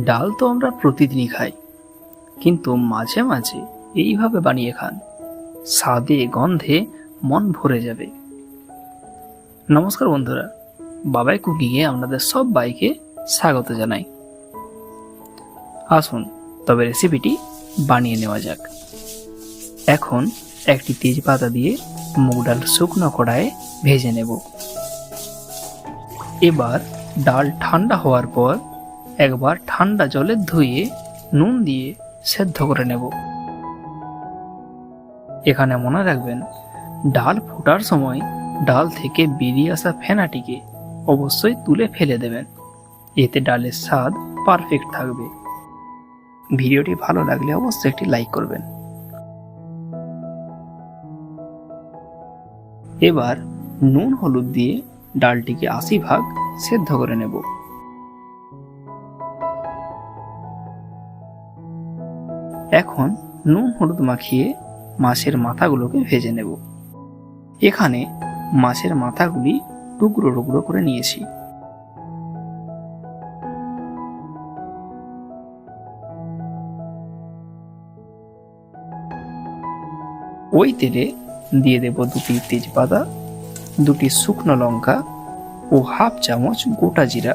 ডাল তো আমরা প্রতিদিনই খাই। কিন্তু মাঝে মাঝে এইভাবে বানিয়ে খান। স্বাদে, গন্ধে মন ভরে যাবে। নমস্কার বন্ধুরা, বাবাই কুকিংয়ে আপনাদের সব বাইকে স্বাগত জানাই। আসুন, তবে রেসিপিটি বানিয়ে নেওয়া যাক। এখন একটি তেজপাতা দিয়ে মুগ ডাল শুকনো কড়াইয়ে ভেজে নেব। এবার ডাল ঠান্ডা হওয়ার পর একবার ঠান্ডা জলে ধুয়ে, নুন দিয়ে সেদ্ধ করে নেব। এখানে মনে রাখবেন, ডাল ফোটার সময় ডাল থেকে বেরিয়ে আসা ফেনাটিকে অবশ্যই তুলে ফেলে দেবেন। এতে ডালের স্বাদ পারফেক্ট থাকবে। ভিডিওটি ভালো লাগলে অবশ্যই একটি লাইক করবেন। এবার নুন, হলুদ দিয়ে ডালটিকে আশি ভাগ সেদ্ধ করে নেব। এখন নুন হলুদ মাখিয়ে মাছের মাথাগুলোকে ভেজে নেব। এখানে মাছের মাথাগুলি টুকরো টুকরো করে নিয়েছি। ওই তেলে দিয়ে দেব দুটি তেজপাতা, দুটি শুকনো লঙ্কা ও হাফ চামচ গোটা জিরা।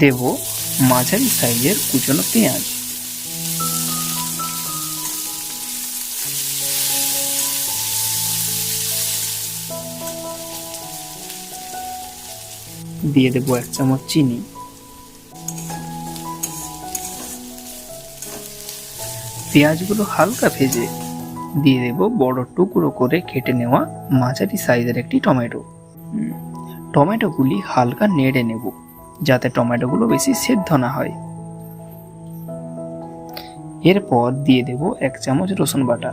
দেব মাঝারি সাইজের কুচনো পেঁয়াজ। দিয়ে দেবো এক চামচ চিনি। পেঁয়াজগুলো হালকা ভেজে দিয়ে দেব বড় টুকরো করে কেটে নেওয়া মাঝারি সাইজের একটি টমেটো। টমেটোগুলি হালকা নেড়ে নেব, যাতে টমেটোগুলো বেশি সেদ্ধ না হয়। এরপর দিয়ে দেব এক চামচ রসুন বাটা।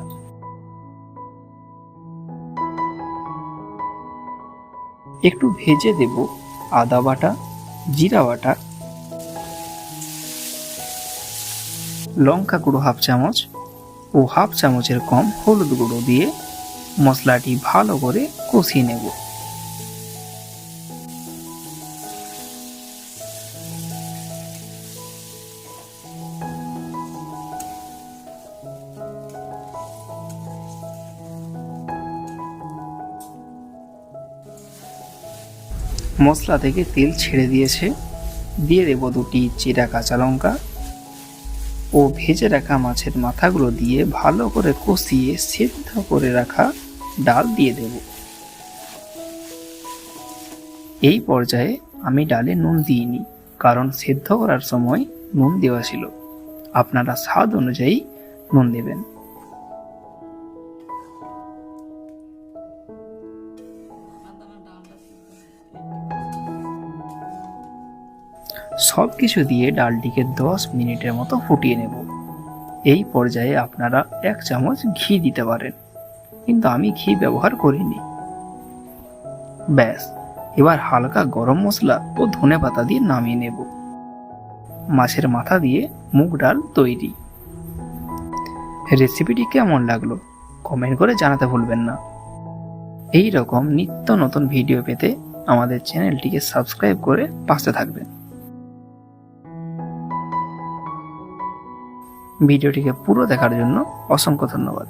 একটু ভেজে দেব আদা বাটা, জিরা বাটা, লঙ্কা গুঁড়ো হাফ চামচ ও হাফ চামচের কম হলুদ গুঁড়ো দিয়ে মশলাটি ভালো করে কষিয়ে নেব। মশলা থেকে তেল ছেড়ে দিয়েছে। দিয়ে দেব দুটি চিরা কাঁচা লঙ্কা। ও ভেজে রাখা মাছের মাথাগুলো দিয়ে ভালো করে কষিয়ে সেদ্ধ করে রাখা ডাল দিয়ে দেব। এই পর্যায়ে আমি ডালে নুন দিইনি, কারণ সেদ্ধ করার সময় নুন দেওয়া ছিল। আপনারা স্বাদ অনুযায়ী নুন দেবেন। সব কিছু দিয়ে ডালটিকে দশ মিনিটের মতো ফুটিয়ে নেব। এই পর্যায়ে আপনারা এক চামচ ঘি দিতে পারেন, কিন্তু আমি ঘি ব্যবহার করিনি। ব্যাস, এবার হালকা গরম মশলা ও ধনে পাতা দিয়ে নামিয়ে নেব। মাছের মাথা দিয়ে মুগ ডাল তৈরি। রেসিপিটি কেমন লাগল? কমেন্ট করে জানাতে ভুলবেন না। এই রকম নিত্য নতুন ভিডিও পেতে আমাদের চ্যানেলটিকে সাবস্ক্রাইব করে পাশে থাকবেন। ভিডিওটিকে পুরো দেখার জন্য অসংখ্য ধন্যবাদ।